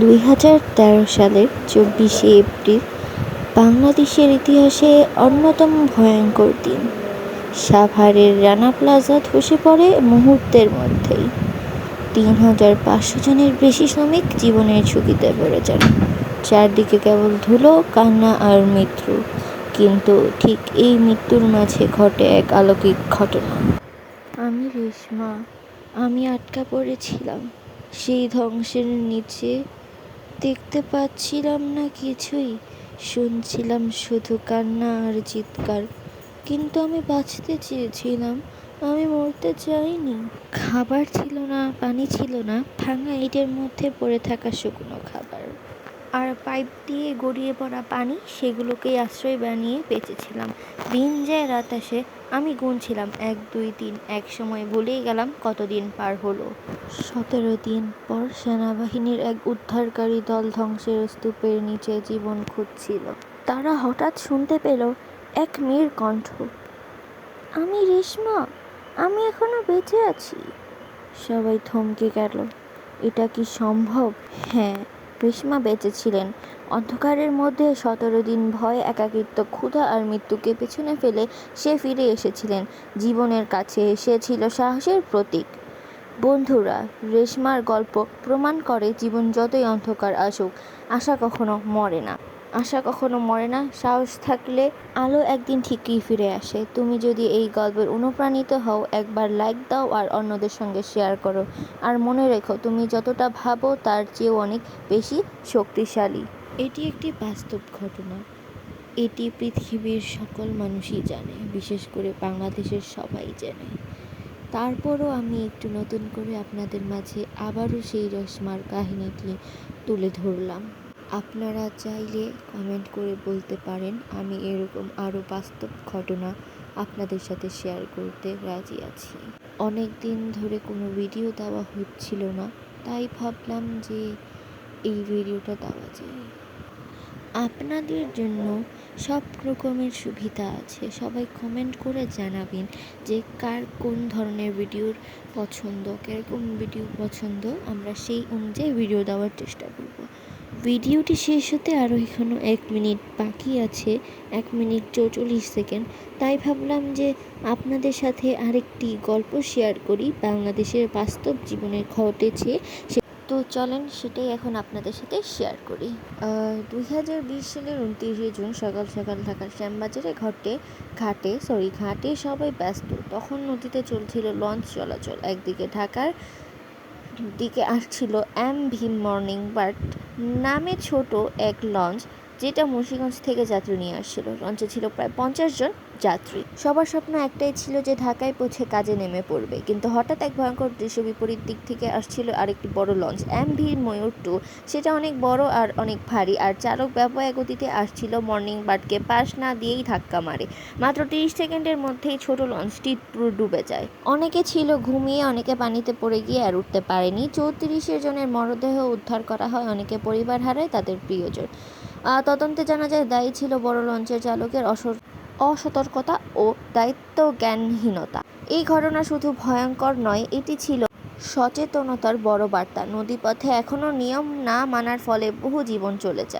দুই হাজার তেরো সালের চব্বিশে এপ্রিল বাংলাদেশের ইতিহাসে অন্যতম ভয়ঙ্কর দিন। সাভারের রানা প্লাজা ধসে পড়ে মুহূর্তের মধ্যেই। তিন হাজার পাঁচশো জনের বেশি শ্রমিক জীবনের ঝুঁকিতে পড়ে যান। চারদিকে কেবল ধুলো, কান্না আর মৃত্যু। কিন্তু ঠিক এই মৃত্যুর মাঝে ঘটে এক আলৌকিক ঘটনা। আমি রেশমা। আমি আটকা পড়েছিলাম। সেই ধ্বংসের নিচে দেখতে পাচ্ছিলাম না কিছুই। শুনছিলাম শুধু কান্না আর চিৎকার। কিন্তু আমি বাঁচতে চেয়েছিলাম, আমি মরতে চাইনি। খাবার ছিল না, পানি ছিল না, ভাঙা ইটের মধ্যে পড়ে থাকা শুকনো খাবার। আর পাইপ দিয়ে গড়িয়ে পড়া পানি, সেগুলোকেই আশ্রয় বানিয়ে বেঁচেছিলাম। দিন যায় রাত আসে, আমি গুনছিলাম। এক, দুই, তিন, এক সময় ভুলেই গেলাম, কতদিন পার হলো। সতেরো দিন পর সেনাবাহিনীর এক উদ্ধারকারী দল ধ্বংসের স্তূপের নিচে জীবন খুঁজছিল। তারা হঠাৎ শুনতে পেল এক মেয়ের কণ্ঠ। আমি রেশমা, আমি এখনও বেঁচে আছি। সবাই থমকে গেল। এটা কি সম্ভব? হ্যাঁ রেশমা বেঁচে ছিলেন। অন্ধকারের মধ্যে সতেরো দিন ভয় একাকিত্ব, ক্ষুধা আর মৃত্যুকে পেছনে ফেলে সে ফিরে এসেছিলেন। জীবনের কাছে সে ছিল সাহসের প্রতীক। বন্ধুরা, রেশমার গল্প প্রমাণ করে জীবন যতই অন্ধকার আসুক, আশা কখনো মরে না। আশা কখনো মরে না, সাহস থাকলে আলো একদিন ঠিকই ফিরে আসে। তুমি যদি এই গল্পের অনুপ্রাণিত হও, একবার লাইক দাও আর অন্যদের সঙ্গে শেয়ার করো। আর মনে রেখো, তুমি যতটা ভাবো, তার চেয়েও অনেক বেশি শক্তিশালী। এটি একটি বাস্তব ঘটনা। এটি পৃথিবীর সকল মানুষই জানে, বিশেষ করে বাংলাদেশের সবাই জানে। তারপরও আমি একটু নতুন করে আপনাদের মাঝে আবারও সেই রসমার কাহিনীটি তুলে ধরলাম। আপনারা চাইলে কমেন্ট করে বলতে পারেন আমি এরকম আরও বাস্তব ঘটনা আপনাদের সাথে শেয়ার করতে রাজি আছি। অনেক দিন ধরে কোনো ভিডিও দেওয়া হচ্ছিল না, তাই ভাবলাম যে এই ভিডিওটা দেওয়া যায়। আপনাদের জন্য সব রকমের সুবিধা আছে। সবাই কমেন্ট করে জানাবেন যে কার কোন ধরনের ভিডিওর পছন্দ কীরকম ভিডিও পছন্দ, আমরা সেই অনুযায়ী ভিডিও দেওয়ার চেষ্টা করব। ভিডিওটি শেষ হতে আরও এখনও এক মিনিট বাকি আছে, এক মিনিট চৌচল্লিশ সেকেন্ড তাই ভাবলাম যে আপনাদের সাথে আরেকটি গল্প শেয়ার করি। বাংলাদেশের বাস্তব জীবনে ঘটেছে তো চলেন সেটাই এখন আপনাদের সাথে শেয়ার করি। দুই হাজার বিশ সালের উনত্রিশে জুন সকাল সকাল ঢাকার শ্যামবাজারে ঘটে, ঘাটে সরি ঘাটে সবাই ব্যস্ত। তখন নদীতে চলছিল লঞ্চ চলাচল। একদিকে ঢাকার দিকে আসছিল এম ভি মর্নিং বার্ড নামে ছোট এক লঞ্চ যেটা মুন্সিগঞ্জ থেকে যাত্রী নিয়ে আসছিল। লঞ্চে ছিল প্রায় পঞ্চাশ জন যাত্রী। সবার স্বপ্ন একটাই ছিল যে ঢাকায় পৌঁছে কাজে নেমে পড়বে। কিন্তু হঠাৎ এক ভয়ঙ্কর দৃশ্য বিপরীত দিক থেকে আসছিল আরেকটি বড় launch M V Mayur two. সেটা অনেক বড় আর অনেক ভারী, আর চালক ব্যাপক গতিতে আসছিল মর্নিং বার্ডকে পাশ না দিয়েই ধাক্কা মারে। মাত্র তিরিশ সেকেন্ডের মধ্যেই ছোট লঞ্চটি পুরো ডুবে যায়। অনেকে ছিল ঘুমিয়ে, অনেকে পানিতে পড়ে গিয়ে আর উঠতে পারেনি। চৌত্রিশে জনের মরদেহ উদ্ধার করা হয় অনেকে পরিবার হারায় তাদের প্রিয়জন। তদন্তে জানা যায়, দায়ী ছিল বড় লঞ্চের চালকের অসতর্কতা ও দায়িত্ব জ্ঞানহীনতা এই ঘটনা শুধু ভয়ঙ্কর নয়, এটি ছিল সচেতনতার বড় বার্তা। নদীপথে এখনও নিয়ম না মানার ফলে বহু জীবন চলে যায়।